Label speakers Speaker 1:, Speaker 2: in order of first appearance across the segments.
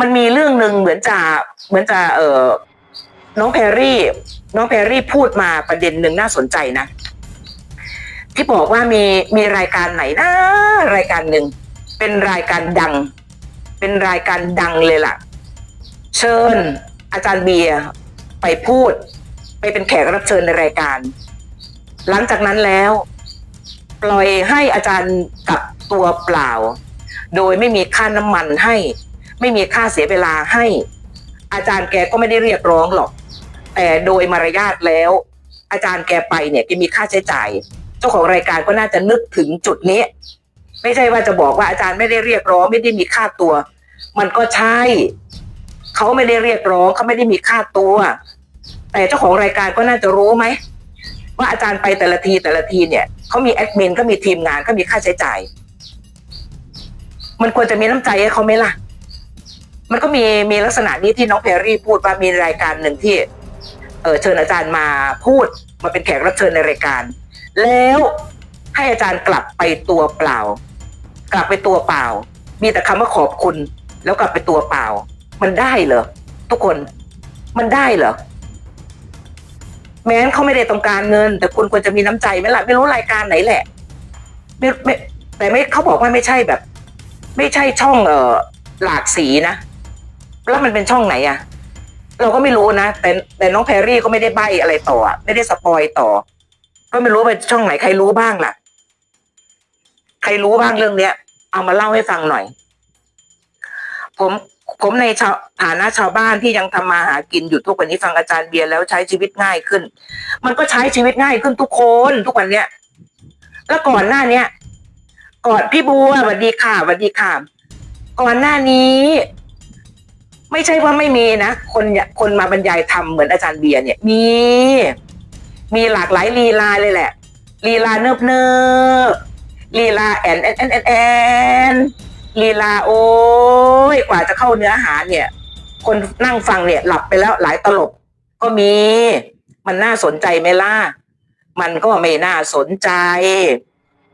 Speaker 1: มันมีเรื่องหนึ่งเหมือนจะเหมือนจะเออน้องแพรรี่ น้องแพรรี่พูดมาประเด็นหนึ่งน่าสนใจนะ ที่บอกว่ามีมีรายการไหนนะรายการหนึ่งเป็นรายการดัง เป็นรายการดังเลยล่ะ เชิญอาจารย์เบียร์ไปพูด ไปเป็นแขกรับเชิญในรายการ หลังจากนั้นแล้ว ปล่อยให้อาจารย์กับตัวเปล่า โดยไม่มีค่าน้ำมันให้ ไม่มีค่าเสียเวลาให้ อาจารย์แกก็ไม่ได้เรียกร้องหรอก แต่โดยมารยาทแล้ว อาจารย์แกไปเนี่ยแกมีค่าใช้จ่าย เจ้าของรายการก็น่าจะนึกถึงจุดนี้ ไม่ใช่ว่าจะบอกว่าอาจารย์ไม่ได้เรียกร้อง ไม่ได้มีค่าตัว มันก็ใช่ เขาไม่ได้เรียกร้องเขาไม่ได้มีค่าตัว แต่เจ้าของรายการก็น่าจะรู้ไหมว่าอาจารย์ไปแต่ละทีแต่ละทีเนี่ยเขามีแอดมินเขามีทีมงานเขามีค่าใช้จ่าย มันควรจะมีน้ำใจให้เขาไหมล่ะ มันก็มีมีลักษณะนี้ที่น้องแพรรี่พูดว่ามีรายการหนึ่งที่ เออเชิญอาจารย์มาพูดมาเป็นแขกรับเชิญในรายการ แล้วให้อาจารย์กลับไปตัวเปล่า กลับไปตัวเปล่า มีแต่คำว่าขอบคุณ แล้วกลับไปตัวเปล่า มันได้เหรอทุกคนมันได้เหรอแม้นเขาไม่ได้ต้องการเงิน แต่คุณควรจะมีน้ำใจไหมล่ะไม่รู้รายการไหนแหละไม่ไม่แต่ไม่เขาบอกว่าไม่ใช่แบบ ไม่ใช่ช่องเออหลากสีนะ แล้วมันเป็นช่องไหนอะเราก็ไม่รู้นะ แต่แต่น้องแพรรี่ก็ไม่ได้ใบอะไรต่ออะไม่ได้สปอยต่อ ก็ไม่รู้ว่าเป็นช่องไหนใครรู้บ้างล่ะ ใครรู้บ้างเรื่องเนี้ย เอามาเล่าให้ฟังหน่อย ผมผมในชาวฐานะชาวบ้านที่ยังทำมาหากินอยู่ทุกวันนี้ฟังอาจารย์เบียร์แล้วใช้ชีวิตง่ายขึ้น มันก็ใช้ชีวิตง่ายขึ้นทุกคนทุกวันเนี้ยแล้วก่อนหน้าเนี้ยก่อนพี่บัวสวัสดีค่ะสวัสดีค่ะ ก่อนหน้านี้ ไม่ใช่ว่าไม่มีนะ คนคนมาบรรยายธรรมเหมือนอาจารย์เบียร์เนี่ยมี มีหลากหลายลีลาเลยแหละลีลาเนิบเนิบลีลาแอนแอนแอนแอนแอนลีลาโอ้ยกว่าจะเข้าเนื้อหาเนี่ย คนนั่งฟังเนี่ย หลับไปแล้วหลายตลบ ก็มี มันน่าสนใจไหมล่ะ มันก็ไม่น่าสนใจ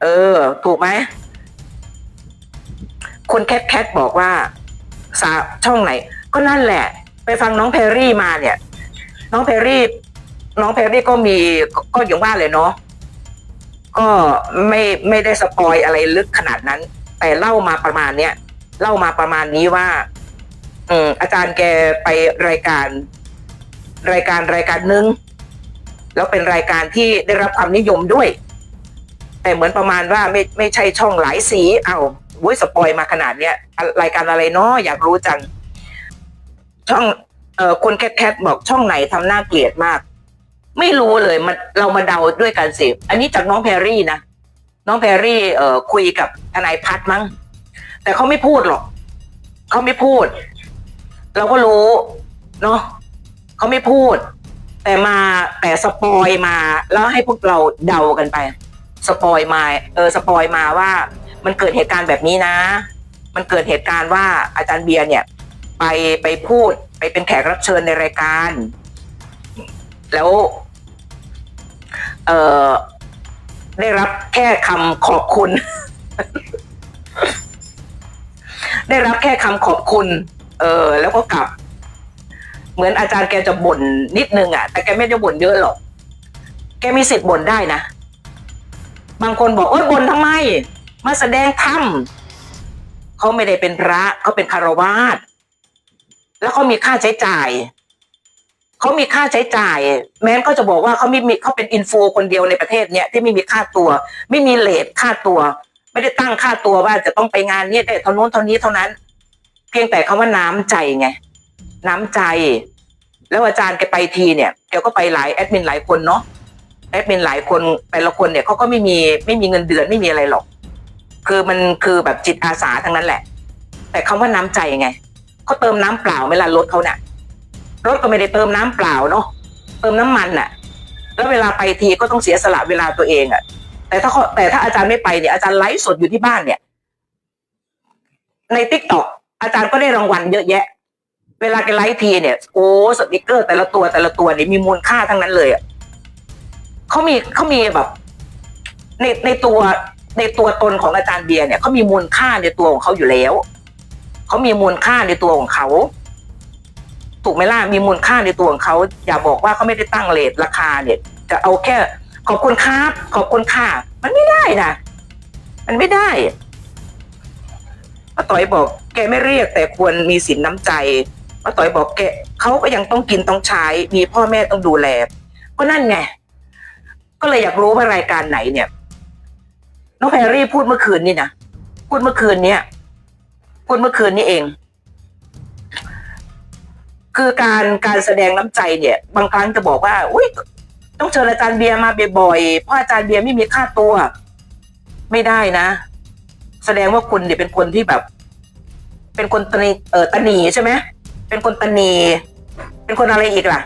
Speaker 1: เออ ถูกไหมคุณแคทแคทบอกว่าสาช่องไหน ก็นั่นแหละ ไปฟังน้องแพรรี่มาเนี่ย น้องแพรรี่ น้องแพรรี่ก็มีก็ก็อย่างว่าเลยเนาะก็ไม่ไม่ได้สปอยอะไรลึกขนาดนั้น แต่เล่ามาประมาณเนี้ยเล่ามาประมาณนี้ว่า อืมอาจารย์แกไปรายการ รายการรายการหนึ่งแล้วเป็นรายการที่ได้รับความนิยมด้วย แต่เหมือนประมาณว่าไม่ไม่ใช่ช่องหลายสี เอาวุ้ยสปอยมาขนาดเนี้ยรายการอะไรเนาะอยากรู้จัง ช่องเอ่อคุณแคทแคทบอกช่องไหนทำหน้าเกลียดมาก ไม่รู้เลยมันเรามาเดาด้วยกันสิอันนี้จากน้องแพรรี่นะน้องแพรรี่เอ่อคุยกับทนายพัฒน์มั้ง แต่เขาไม่พูดหรอกเขาไม่พูด เราก็รู้เนาะเขาไม่พูด แต่มาแต่สปอยมาแล้วให้พวกเราเดากันไป สปอยมาเออสปอยมาว่า มันเกิดเหตุการณ์แบบนี้นะ มันเกิดเหตุการณ์ว่าอาจารย์เบียร์เนี่ย ไปไปพูดไปเป็นแขกรับเชิญในรายการ แล้ว เออได้รับแค่คำขอบคุณ ได้รับแค่คำขอบคุณ เออ แล้วก็กลับ เหมือนอาจารย์แกจะบ่นนิดนึงอะ แต่แกไม่ได้บ่นเยอะหรอก แกมีสิทธิ์บ่นได้นะ บางคนบอก โอ๊ยบ่นทำไม มาแสดงธรรมเขาไม่ได้เป็นพระเขาเป็นคารวาส แล้วเขามีค่าใช้จ่ายเขามีค่าใช้จ่าย แม้นก็จะบอกว่าเขาไม่มีเขาเป็นอินฟูคนเดียวในประเทศเนี้ยที่ไม่มีค่าตัว ไม่มีเลทค่าตัว ไม่ได้ตั้งค่าตัวว่าจะต้องไปงานเนี้ยได้เท่านู้นเท่านี้เท่านั้น เพียงแต่คำว่าน้ำใจไงน้ำใจ แล้วอาจารย์แกไปทีเนี่ยแกก็ไปหลายแอดมินหลายคนเนาะแอดมินหลายคนแต่ละคนเนี่ยเขาก็ไม่มีไม่มีเงินเดือนไม่มีอะไรหรอก คือมันคือแบบจิตอาสาทั้งนั้นแหละ แต่คำว่าน้ำใจไง เขาเติมน้ำเปล่าไหมล่ะรถเขาเนี่ยรถก็ไม่ได้เติมน้ำเปล่าเนาะเติมน้ำมันน่ะ แล้วเวลาไปทีก็ต้องเสียสละเวลาตัวเองอะแต่ถ้าเขาแต่ถ้าอาจารย์ไม่ไปเนี่ยอาจารย์ไลฟ์สดอยู่ที่บ้านเนี่ย ในทิกตอกอาจารย์ก็ได้รางวัลเยอะแยะ เวลาแกไลฟ์ทีเนี่ยโอ้สติกเกอร์แต่ละตัวแต่ละตัวเนี่ยมีมูลค่าทั้งนั้นเลยอะเขามีเขามีแบบ ในในตัวในตัวตนของอาจารย์เบียร์เนี่ยเขามีมูลค่าในตัวของเขาอยู่แล้ว เขามีมูลค่าในตัวของเขาถูกไหมล่ะมีมูลค่าในตัวของเขาอย่าบอกว่าเขาไม่ได้ตั้งเลทราคาเนี่ยจะเอาแค่ ขอบคุณครับ ขอบคุณค่ะ มันไม่ได้นะมันไม่ได้ป้าต่อยบอกแกไม่เรียกแต่ควรมีสินน้ำใจป้าต่อยบอกแกเขาก็ยังต้องกินต้องใช้ มีพ่อแม่ต้องดูแลก็นั่นไงก็เลยอยากรู้ว่ารายการไหนเนี่ยน้องแพรรี่พูดเมื่อคืนนี่นะพูดเมื่อคืนเนี้ย พูดเมื่อคืนนี้เอง คือการการแสดงน้ำใจเนี่ย บางครั้งจะบอกว่า อุ้ยต้องเชิญอาจารย์เบียร์มาบ่อยๆเพราะอาจารย์เบียร์ไม่มีค่าตัว ไม่ได้นะ แสดงว่าคุณเนี่ยเป็นคนที่แบบ เป็นคนตนีเออตนีใช่ไหมเป็นคนตนี เป็นคนอะไรอีกล่ะ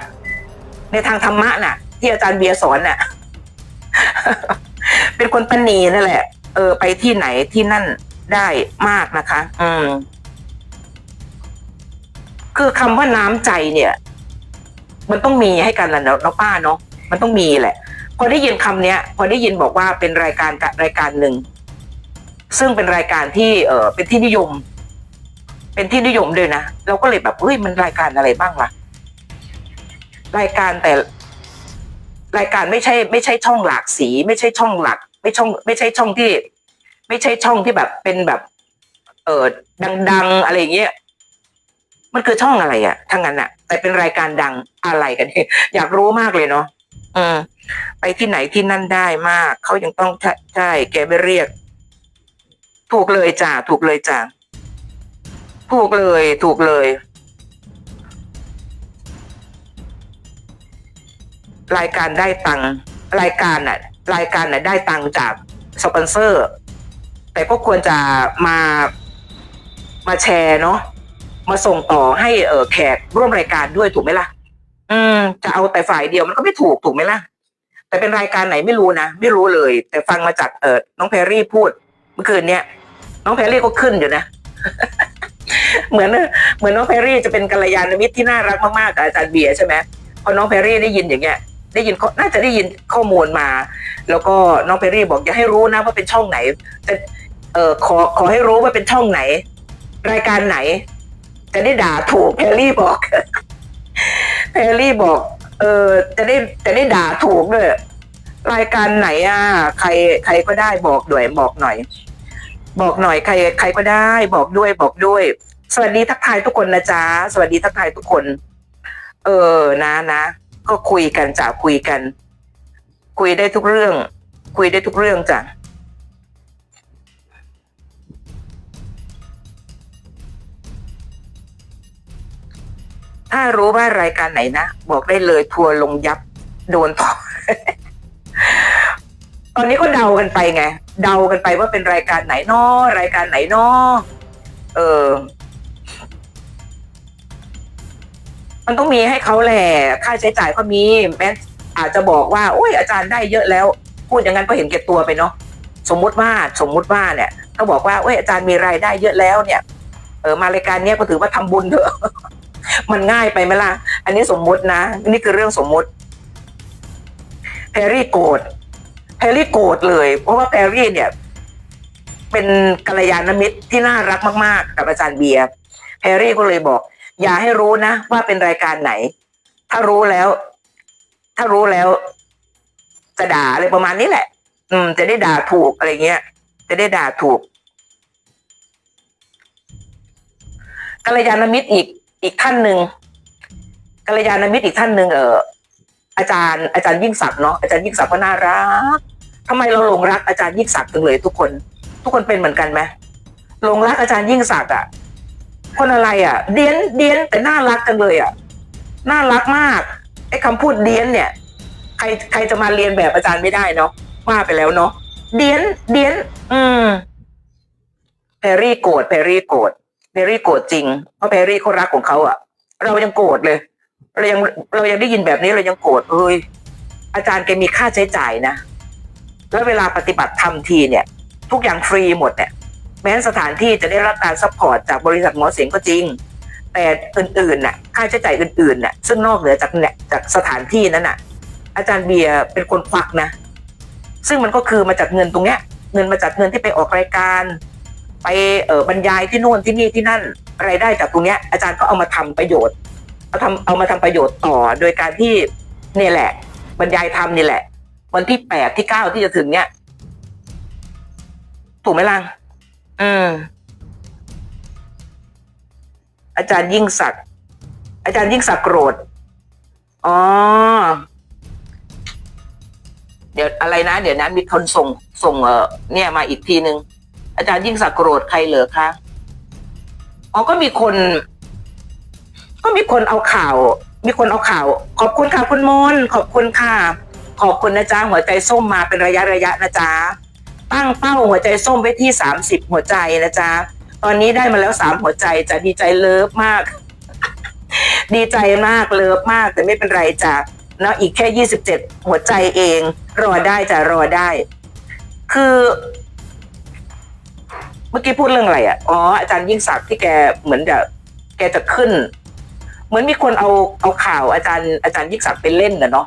Speaker 1: ในทางธรรมะน่ะ ที่อาจารย์เบียร์สอนน่ะ เป็นคนตนีนั่นแหละ เออ ไปที่ไหนที่นั่น ได้มากนะคะ อืม คือคำว่าน้ำใจเนี่ย มันต้องมีให้กันแหละเนาะเนาะป้าเนาะมันต้องมีแหละ พอได้ยินคำเนี้ย พอได้ยินบอกว่าเป็นรายการกะรายการหนึ่ง ซึ่งเป็นรายการที่เออเป็นที่นิยม เป็นที่นิยมด้วยนะเราก็เลยแบบเฮ้ยมันรายการอะไรบ้างล่ะ รายการแต่รายการไม่ใช่ ไม่ใช่ช่องหลากสี ไม่ใช่ช่องหลัก ไม่ช่อง ไม่ใช่ช่องที่ ไม่ใช่ช่องที่แบบเป็นแบบ เออดัง ๆ อะไรอย่างเงี้ยมันคือช่องอะไรอะทั้งนั้นอะแต่เป็นรายการดังอะไรกันเนี่ยอยากรู้มากเลยเนาะอืมไปที่ไหนที่นั่นได้มากเขายังต้องใช่แกไม่เรียก ถูกเลยจ้าถูกเลยจ้าถูกเลย ถูกเลย รายการได้ตังรายการน่ะรายการน่ะได้ตังจากสปอนเซอร์ แต่ก็ควรจะมามาแชร์เนาะมาส่งต่อให้เออแขกร่วมรายการด้วยถูกไหมล่ะ อืม จะเอาแต่ฝ่ายเดียวมันก็ไม่ถูกถูกไหมล่ะ แต่เป็นรายการไหนไม่รู้นะไม่รู้เลย แต่ฟังมาจากเออน้องแพรรี่พูด เมื่อคืนเนี้ยน้องแพรรี่ก็ขึ้นอยู่นะ เหมือนเหมือนน้องแพรรี่จะเป็นกัลยาณมิตรที่น่ารักมากๆกับอาจารย์เบียร์ใช่ไหมพอน้องแพรรี่ได้ยินอย่างเงี้ยได้ยินน่าจะได้ยินข้อมูลมา แล้วก็น้องแพรรี่บอกอย่าให้รู้นะว่าเป็นช่องไหนจะเออขอขอให้รู้ว่าเป็นช่องไหน รายการไหน จะได้ด่าถูกแพรรี่บอกแพรรี่บอก เออจะได้จะได้ด่าถูกด้วยรายการไหนอะ ใคร ใครก็ได้บอกด้วยบอกหน่อย บอกหน่อยใคร ใครก็ได้บอกด้วยบอกด้วย สวัสดีทักทายทุกคนนะจ๊ะสวัสดีทักทายทุกคน เออนะนะก็คุยกันจ้ะคุยกัน คุยได้ทุกเรื่อง คุยได้ทุกเรื่องจ้ะ ถ้ารู้ว่ารายการไหนนะ บอกได้เลยทัวร์ลงยับโดนต่อตอนนี้ก็เดากันไปไง เดากันไปว่าเป็นรายการไหนนอรายการไหนนอเออ มันต้องมีให้เขาแหละ ค่าใช้จ่ายก็มีแม้อาจจะบอกว่าโอ้ยอาจารย์ได้เยอะแล้ว พูดอย่างนั้นก็เห็นแก่ตัวไปเนาะสมมุติว่าสมมุติว่าเนี่ยเขาบอกว่าโอ้ยอาจารย์มีรายได้เยอะแล้วเนี่ยเออมารายการเนี้ยก็ถือว่าทำบุญเถอะ มันง่ายไปไหมล่ะ อันนี้สมมุตินะ นี่คือเรื่องสมมุติแพรรี่โกรธแพรรี่โกรธเลย เพราะว่าแพรรี่เนี่ย เป็นกัลยาณมิตรที่น่ารักมากๆ กับอาจารย์เบียร์แพรรี่ก็เลยบอก อย่าให้รู้นะว่าเป็นรายการไหน ถ้ารู้แล้ว ถ้ารู้แล้วจะด่าอะไรประมาณนี้แหละ อืม จะได้ด่าถูกอะไรเงี้ย จะได้ด่าถูกกัลยาณมิตรอีก อีกท่านหนึ่งกัลยาณมิตรอีกท่านหนึ่งเอออาจารย์อาจารย์ยิ่งศักดิ์เนาะอาจารย์ยิ่งศักดิ์ก็น่ารักทำไมเราหลงรักอาจารย์ยิ่งศักดิ์จังเลยทุกคน ทุกคนเป็นเหมือนกันไหมหลงรักอาจารย์ยิ่งศักดิ์อะคนอะไรอะ เดียนเดียนแต่น่ารักจังเลยอะน่ารักมากไอ้คำพูดเดียนเนี่ย ใครใครจะมาเรียนแบบอาจารย์ไม่ได้เนาะว่าไปแล้วเนาะเดียนเดียน อืมแพรรี่โกรธแพรรี่โกรธ แพรรี่โกรธจริง เพราะแพรรี่เขารักของเขาอะเรายังโกรธเลย เรายังเรายังได้ยินแบบนี้เรายังโกรธเฮ้ยอาจารย์แกมีค่าใช้จ่ายนะ แล้วเวลาปฏิบัติธรรมทีเนี่ย ทุกอย่างฟรีหมดเนี่ยแม้สถานที่จะได้รับการซัพพอร์ตจากบริษัทหมอเสียงก็จริง แต่อื่นๆน่ะค่าใช้จ่ายอื่นๆน่ะซึ่งนอกเหนือจากเนี่ยจากสถานที่นั้นน่ะ อาจารย์เบียร์เป็นคนควักนะ ซึ่งมันก็คือมาจากเงินตรงเนี้ย เงินมาจากเงินที่ไปออกรายการ ไปเออบรรยายที่โน่นที่นี่ที่นั่นรายได้จากตรงเนี้ยอาจารย์ก็เอามาทำประโยชน์เอาทำเอามาทำประโยชน์ต่อ โดยการที่เนี่ยแหละ บรรยายธรรมนี่แหละ วันที่แปดที่เก้าที่จะถึงเนี้ยถูกไหมล่ะอืมอาจารย์ยิ่งศักดิ์อาจารย์ยิ่งศักดิ์โกรธอ๋อเดี๋ยวอะไรนะ เดี๋ยวนะมีคนส่งส่งเออเนี่ยมาอีกทีหนึ่ง อาจารย์ยิ่งศักดิ์โกรธใครเหรอคะอ๋อก็มีคน ก็มีคนเอาข่าว มีคนเอาข่าว ขอบคุณค่ะคุณมนขอบคุณค่ะ ขอบคุณนะจ๊ะหัวใจส้มมาเป็นระยะระยะนะจ๊ะตั้งเป้าหัวใจส้มไว้ที่สามสิบหัวใจนะจ๊ะตอนนี้ได้มาแล้วสามหัวใจจะดีใจเลิฟมาก ดีใจมากเลิฟมาก แต่ไม่เป็นไรจ้ะเนาะอีกแค่ยี่สิบเจ็ดหัวใจเอง รอได้จะรอได้ คือ เมื่อกี้พูดเรื่องอะไรอะ อ๋อ อาจารย์ยิ่งศักดิ์ที่แกเหมือนจะแกจะขึ้น เหมือนมีคนเอาเอาข่าวอาจารย์อาจารย์ยิ่งศักดิ์ไปเล่นนะเนาะ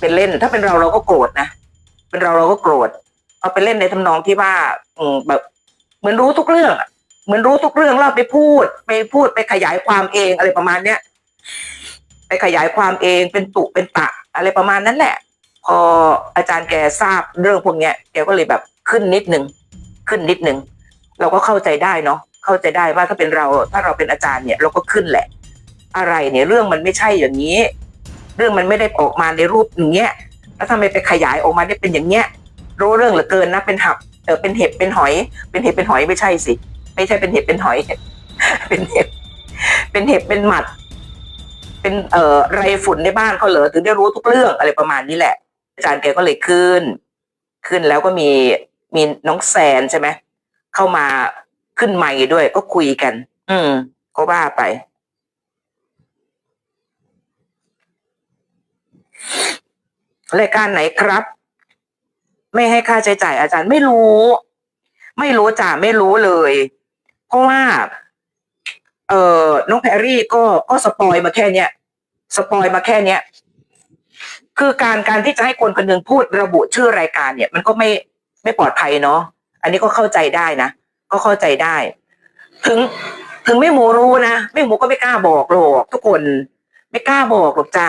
Speaker 1: เป็นเล่น ถ้าเป็นเราเราก็โกรธนะ เป็นเราเราก็โกรธ เอาไปเล่นในทำนองที่ว่า อืมแบบ เหมือนรู้ทุกเรื่อง เหมือนรู้ทุกเรื่องแล้วไปพูด ไปพูดไปขยายความเองอะไรประมาณเนี้ย ไปขยายความเองเป็นตุเป็นตะ อะไรประมาณนั้นแหละ พออาจารย์แกทราบเรื่องพวกเนี้ย แกก็เลยแบบขึ้นนิดนึง ขึ้นนิดนึง เราก็เข้าใจได้เนาะเข้าใจได้ว่าถ้าเป็นเราถ้าเราเป็นอาจารย์เนี่ยเราก็ขึ้นแหละ อะไรเนี่ยเรื่องมันไม่ใช่อย่างนี้ เรื่องมันไม่ได้ออกมาในรูปอย่างเงี้ยแล้วทำไมไปขยายออกมาได้เป็นอย่างเงี้ยรู้เรื่องเหลือเกินนะเป็นหับเออเป็นเห็บเป็นหอย เป็นเห็บเป็นหอยไม่ใช่สิ ไม่ใช่เป็นเห็บเป็นหอย เป็นเห็บ เป็นเห็บเป็นหมัด เป็นเอ่อไรฝุ่นในบ้านเขาเหรอถึงได้รู้ทุกเรื่องอะไรประมาณนี้แหละ อาจารย์แกก็เลยขึ้น ขึ้นแล้วก็มีมีน้องแซนใช่ไหม เข้ามาขึ้นใหม่ด้วยก็คุยกัน อืม ก็ว่าไป รายการไหนครับ ไม่ให้ค่าใช้จ่ายอาจารย์ไม่รู้ ไม่รู้จ้ะไม่รู้เลย เพราะว่า เออน้องแพรรี่ก็ก็สปอยมาแค่เนี้ยสปอยมาแค่เนี้ยคือการการที่จะให้คนคนหนึ่งพูดระบุชื่อรายการเนี่ย มันก็ไม่ไม่ปลอดภัยเนาะ อันนี้ก็เข้าใจได้นะก็เข้าใจได้ ถึง ถึงไม่หมูรู้นะไม่หมูก็ไม่กล้าบอกหรอกทุกคน ไม่กล้าบอกหรอกจ้า